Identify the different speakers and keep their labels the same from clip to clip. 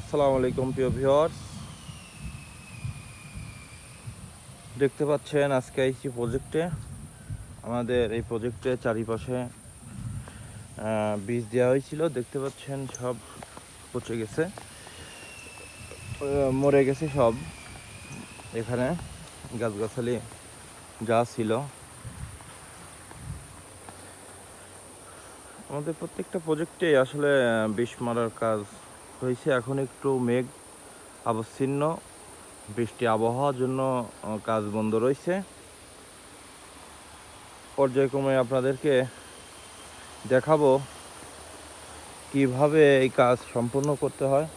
Speaker 1: আসসালামু আলাইকুম, প্রিয় ভিউয়ার্স। দেখতে পাচ্ছেন আজকে আইসি প্রজেক্টে। আমাদের এই প্রজেক্টের চারিপাশে বীজ দেওয়া হয়েছিল। দেখতে পাচ্ছেন সব পচে গেছে। মরে গেছে সব। এখানে গাছগাছালি যা ছিল। আমাদের প্রত্যেকটা প্রজেক্টে আসলে বিষ মারার কাজ হয়েছে এখন একটু মেঘ আবচ্ছিন্ন, বৃষ্টি আবহাওয়ার জন্য কাজ বন্ধ রয়েছে। পর্যায়ক্রমে আপনাদেরকে দেখাবো কীভাবে এই কাজ সম্পূর্ণ করতে হয়।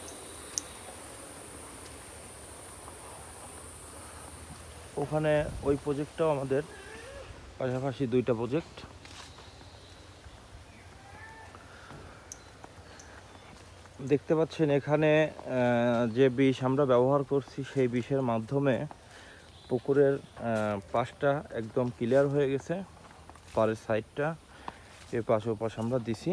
Speaker 1: ওখানে ওই প্রজেক্টটাও আমাদের পাশাপাশি দুইটা প্রজেক্ট দেখতে পাচ্ছেন এখানে যে বিষ আমরা ব্যবহার করছি, সেই বিষের মাধ্যমে পুকুরের পাশটা একদম ক্লিয়ার হয়ে গেছে। পাড়ের সাইডটা এ পাশ ও পাশ আমরা দিছি।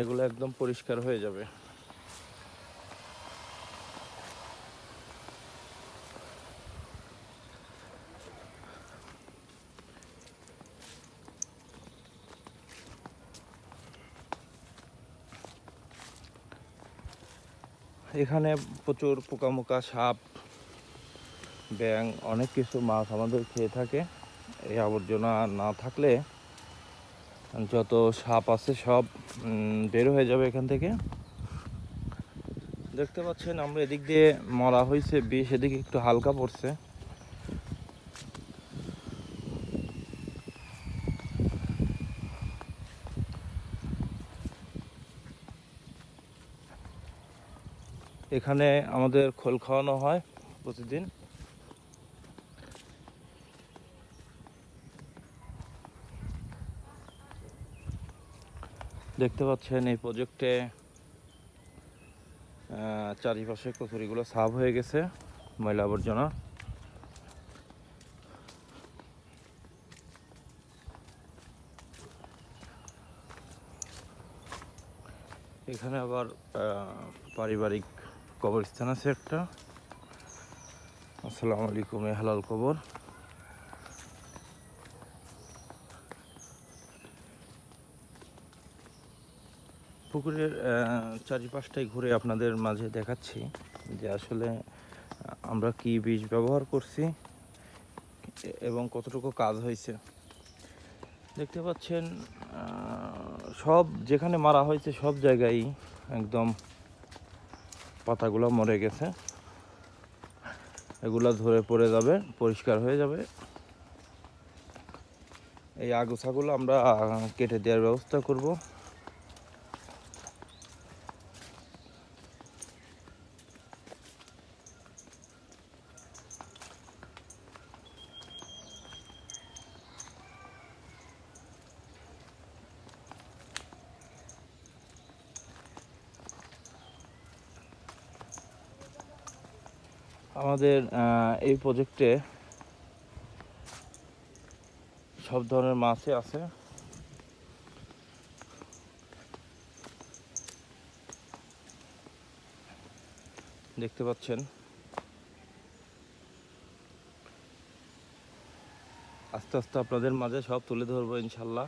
Speaker 1: এগুলো একদম পরিষ্কার হয়ে যাবে। এখানে প্রচুর পোকামোকা, সাপ ব্যাং অনেক কিছু মাছ আমাদের খেয়ে থাকে। এই আবর্জনা না থাকলে যত সাপ আছে সব বের হয়ে যাবে এখান থেকে। দেখতে পাচ্ছেন আমরা এদিক দিয়ে মরা হয়েছে, বিষ, এদিকে একটু হালকা পড়ছে। এখানে আমাদের খোল খাওয়ানো হয় প্রতিদিন। দেখতে পাচ্ছেন এই প্রজেক্টে চারিপাশে কচুরিগুলো সাফ হয়ে গেছে, ময়লা আবর্জনা। এখানে আবার পারিবারিক কবরস্থান আছে একটা। আসসালামু আলাইকুম, এ হালাল কবর। পুকুরের চারিপাশটাই ঘুরে আপনাদের মাঝে দেখাচ্ছি যে আসলে আমরা কি বীজ ব্যবহার করছি এবং কতটুকু কাজ হয়েছে। দেখতে পাচ্ছেন সব যেখানে মারা হয়েছে সব জায়গায় একদম পাতাগুলো মরে গেছে। এগুলো ধরে পড়ে যাবে, পরিষ্কার হয়ে যাবে। এই আগুছাগুলো আমরা কেটে দেওয়ার ব্যবস্থা করব। আমাদের এই প্রজেক্টে সব ধরনের মাছই আছে। দেখতে পাচ্ছেন। আস্তে আস্তে আপনাদের মাঝে সব তুলে ধরবো ইনশাল্লাহ।